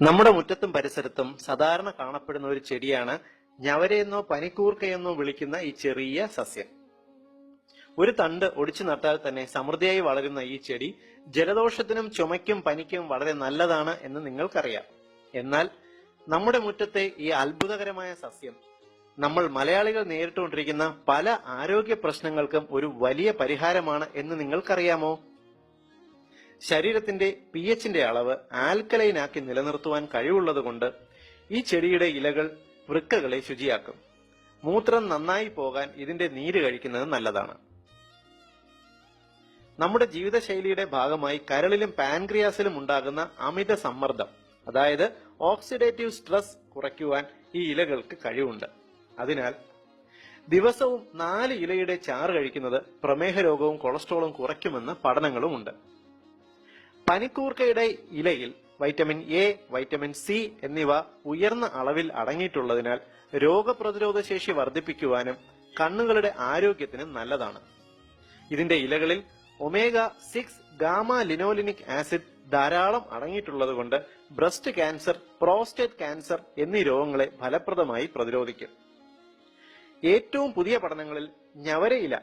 നമ്മുടെ മുറ്റത്തും പരിസരത്തും സാധാരണ കാണപ്പെടുന്ന ഒരു ചെടിയാണ് ഞവരയെന്നോ പനിക്കൂർക്കയെന്നോ വിളിക്കുന്ന ഈ ചെറിയ സസ്യം. ഒരു തണ്ട് ഒടിച്ചു നട്ടാൽ തന്നെ സമൃദ്ധിയായി വളരുന്ന ഈ ചെടി ജലദോഷത്തിനും ചുമയ്ക്കും പനിക്കും വളരെ നല്ലതാണ് എന്ന് നിങ്ങൾക്കറിയാം. എന്നാൽ നമ്മുടെ മുറ്റത്തെ ഈ അത്ഭുതകരമായ സസ്യം നമ്മൾ മലയാളികൾ നേരിട്ടുകൊണ്ടിരിക്കുന്ന പല ആരോഗ്യ പ്രശ്നങ്ങൾക്കും ഒരു വലിയ പരിഹാരമാണ് എന്ന് നിങ്ങൾക്കറിയാമോ? ശരീരത്തിന്റെ പി എച്ചിന്റെ അളവ് ആൽക്കലൈൻ ആക്കി നിലനിർത്തുവാൻ കഴിവുള്ളതുകൊണ്ട് ഈ ചെടിയുടെ ഇലകൾ വൃക്കകളെ ശുചിയാക്കും. മൂത്രം നന്നായി പോകാൻ ഇതിന്റെ നീര് കഴിക്കുന്നത് നല്ലതാണ്. നമ്മുടെ ജീവിതശൈലിയുടെ ഭാഗമായി കരളിലും പാൻക്രിയാസിലും ഉണ്ടാകുന്ന അമിത സമ്മർദ്ദം അതായത് ഓക്സിഡേറ്റീവ് സ്ട്രെസ് കുറയ്ക്കുവാൻ ഈ ഇലകൾക്ക് കഴിവുണ്ട്. അതിനാൽ ദിവസവും നാല് ഇലയുടെ ചാറ് കഴിക്കുന്നത് പ്രമേഹ രോഗവും കൊളസ്ട്രോളും കുറയ്ക്കുമെന്ന് പഠനങ്ങളുമുണ്ട് പനിക്കൂർക്കയുടെ ഇലയിൽ വൈറ്റമിൻ എ വൈറ്റമിൻ സി എന്നിവ ഉയർന്ന അളവിൽ അടങ്ങിയിട്ടുള്ളതിനാൽ രോഗപ്രതിരോധ ശേഷി വർദ്ധിപ്പിക്കുവാനും കണ്ണുകളുടെ ആരോഗ്യത്തിന് നല്ലതാണ്. ഇതിന്റെ ഇലകളിൽ omega six gamma linolenic acid ധാരാളം അടങ്ങിയിട്ടുള്ളത് കൊണ്ട് ബ്രസ്റ്റ് ക്യാൻസർ പ്രോസ്റ്റേറ്റ് ക്യാൻസർ എന്നീ രോഗങ്ങളെ ഫലപ്രദമായി പ്രതിരോധിക്കും. ഏറ്റവും പുതിയ പഠനങ്ങളിൽ ഞവരയില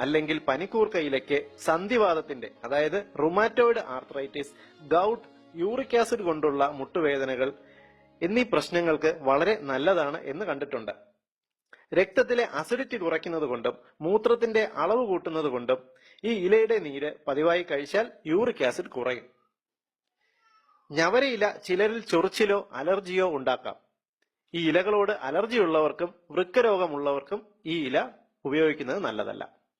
അല്ലെങ്കിൽ പനിക്കൂർക്കയിലേക്ക് സന്ധിവാദത്തിന്റെ അതായത് rheumatoid arthritis gout uric acid കൊണ്ടുള്ള മുട്ടുവേദനകൾ എന്നീ പ്രശ്നങ്ങൾക്ക് വളരെ നല്ലതാണ് എന്ന് കണ്ടിട്ടുണ്ട്. രക്തത്തിലെ അസിഡിറ്റി കുറയ്ക്കുന്നത് കൊണ്ടും മൂത്രത്തിന്റെ അളവ് കൂട്ടുന്നത് കൊണ്ടും ഈ ഇലയുടെ നീര് പതിവായി കഴിച്ചാൽ യൂറിക് ആസിഡ് കുറയും. ഞവരയില ചിലരിൽ ചൊറിച്ചിലോ അലർജിയോ ഉണ്ടാക്കാം. ഈ ഇലകളോട് അലർജി ഉള്ളവർക്കും വൃക്കരോഗമുള്ളവർക്കും ഈ ഇല ഉപയോഗിക്കുന്നത് നല്ലതല്ല.